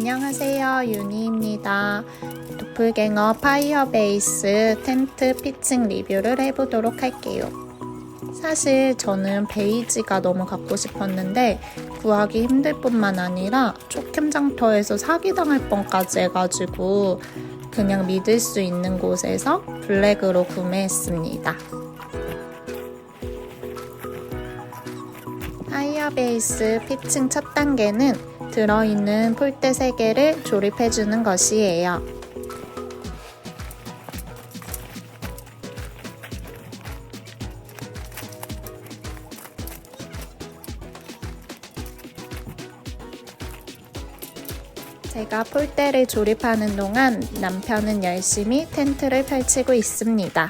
안녕하세요. 윤희입니다. 도플갱어 파이어베이스 텐트 피칭 리뷰를 해보도록 할게요. 사실 저는 베이지가 너무 갖고 싶었는데 구하기 힘들 뿐만 아니라 촉캠 장터에서 사기당할 뻔까지 해가지고 그냥 믿을 수 있는 곳에서 블랙으로 구매했습니다. 파이어베이스 피칭 첫 단계는 들어있는 폴대 3개를 조립해주는 것이에요. 제가 폴대를 조립하는 동안 남편은 열심히 텐트를 펼치고 있습니다.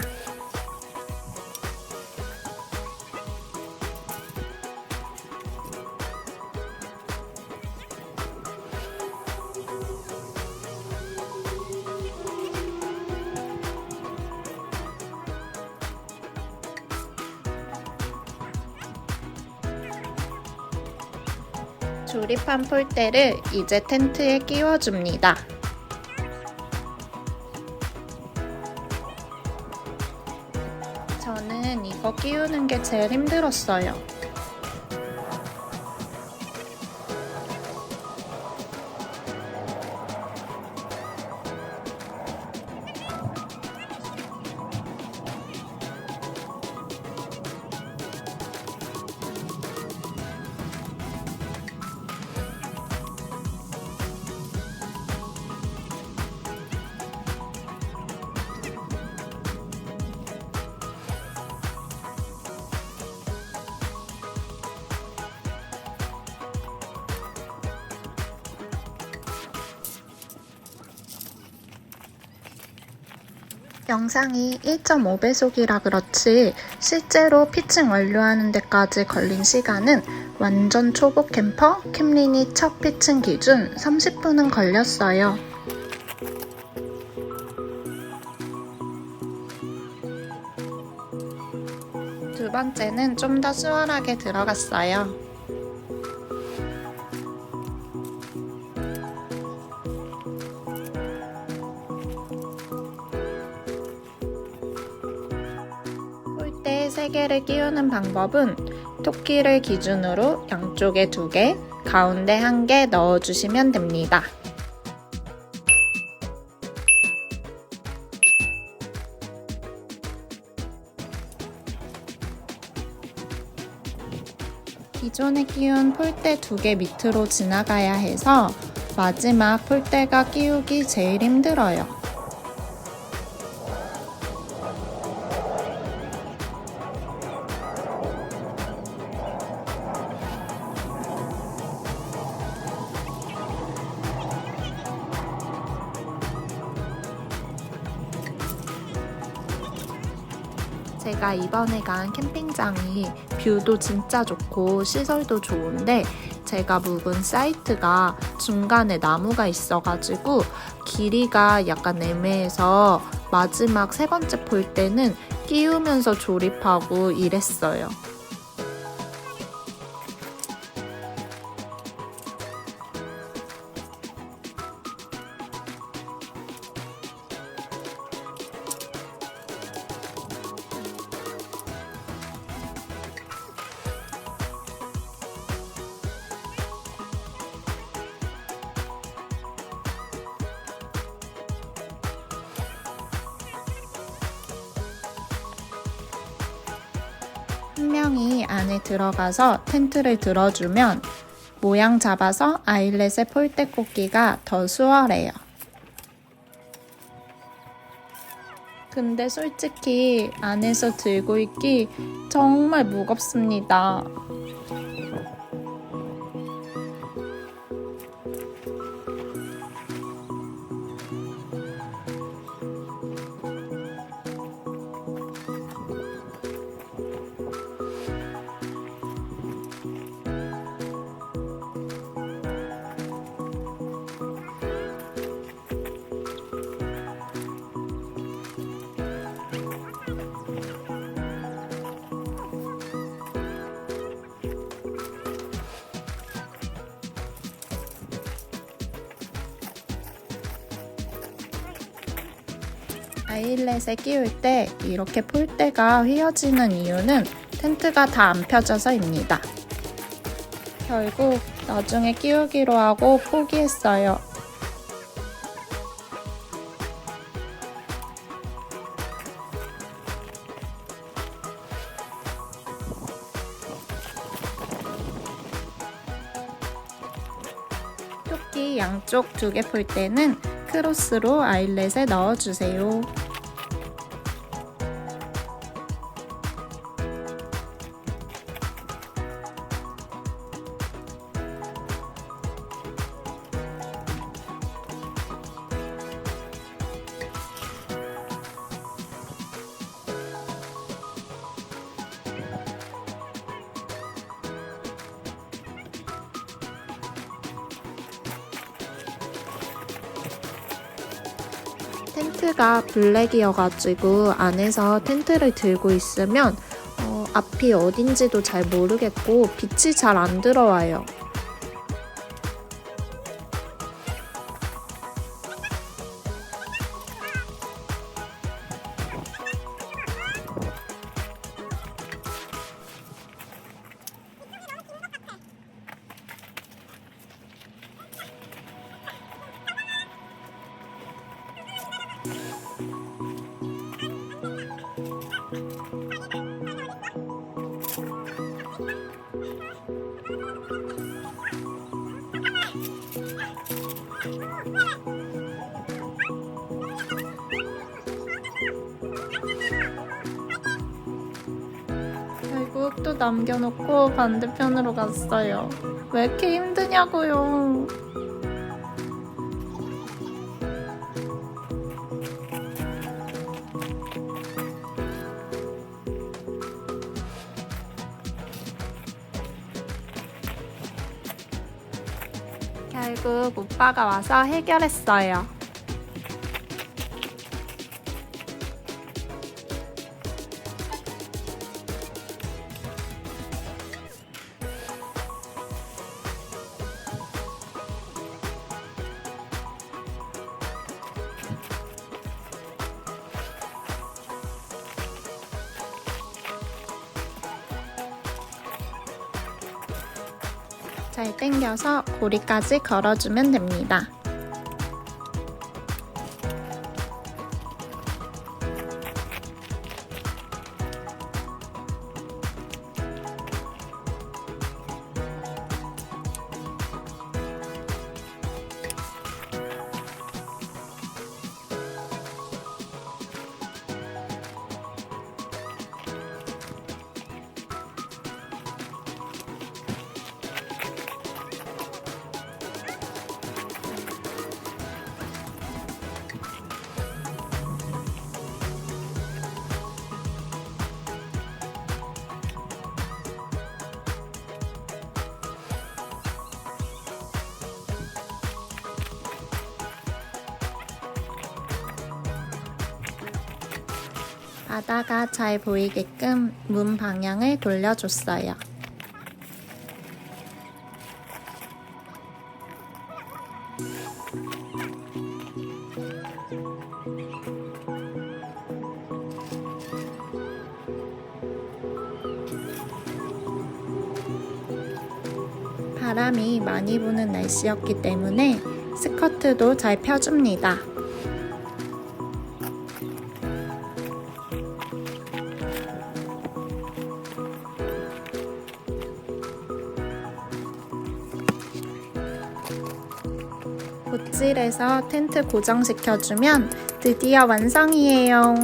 조립한 폴대를 이제 텐트에 끼워줍니다. 저는 이거 끼우는 게 제일 힘들었어요. 영상이 1.5배속이라 그렇지 실제로 피칭 완료하는 데까지 걸린 시간은 완전 초보 캠퍼 캠린이 첫 피칭 기준 30분은 걸렸어요. 두 번째는 좀 더 수월하게 들어갔어요. 3개를 끼우는 방법은 토끼를 기준으로 양쪽에 2개, 가운데 1개 넣어주시면 됩니다. 기존에 끼운 폴대 2개 밑으로 지나가야 해서 마지막 폴대가 끼우기 제일 힘들어요. 제가 이번에 간 캠핑장이 뷰도 진짜 좋고 시설도 좋은데 제가 묵은 사이트가 중간에 나무가 있어가지고 길이가 약간 애매해서 마지막 세 번째 볼 때는 끼우면서 조립하고 이랬어요. 한 명이 안에 들어가서 텐트를 들어주면 모양 잡아서 아일렛의 폴대 꽂기가 더 수월해요. 근데 솔직히 안에서 들고 있기 정말 무겁습니다. 아일렛에 끼울 때 이렇게 폴대가 휘어지는 이유는 텐트가 다 안 펴져서입니다. 결국 나중에 끼우기로 하고 포기했어요. 토끼 양쪽 두개풀 때는 크로스로 아일렛에 넣어주세요. 텐트가 블랙이어가지고 안에서 텐트를 들고 있으면 어, 앞이 어딘지도 잘 모르겠고 빛이 잘 안 들어와요. 남겨놓고 반대편으로 갔어요. 왜 이렇게 힘드냐고요. 결국 오빠가 와서 해결했어요. 잘 당겨서 고리까지 걸어주면 됩니다. 바다가 잘 보이게끔 문 방향을 돌려줬어요. 바람이 많이 부는 날씨였기 때문에 스커트도 잘 펴줍니다. 봇질에서 텐트 고정시켜주면 드디어 완성이에요.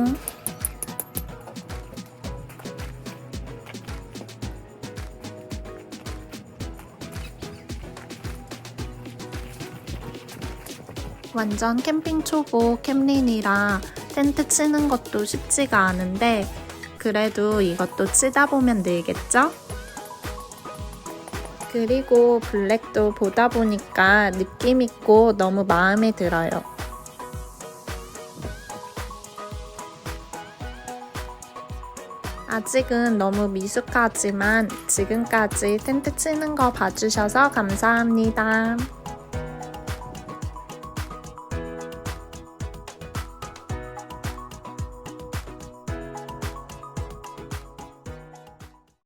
완전 캠핑 초보 캠린이라 텐트 치는 것도 쉽지가 않은데 그래도 이것도 치다 보면 늘겠죠? 그리고 블랙도 보다 보니까 느낌 있고 너무 마음에 들어요. 아직은 너무 미숙하지만 지금까지 텐트 치는 거 봐주셔서 감사합니다.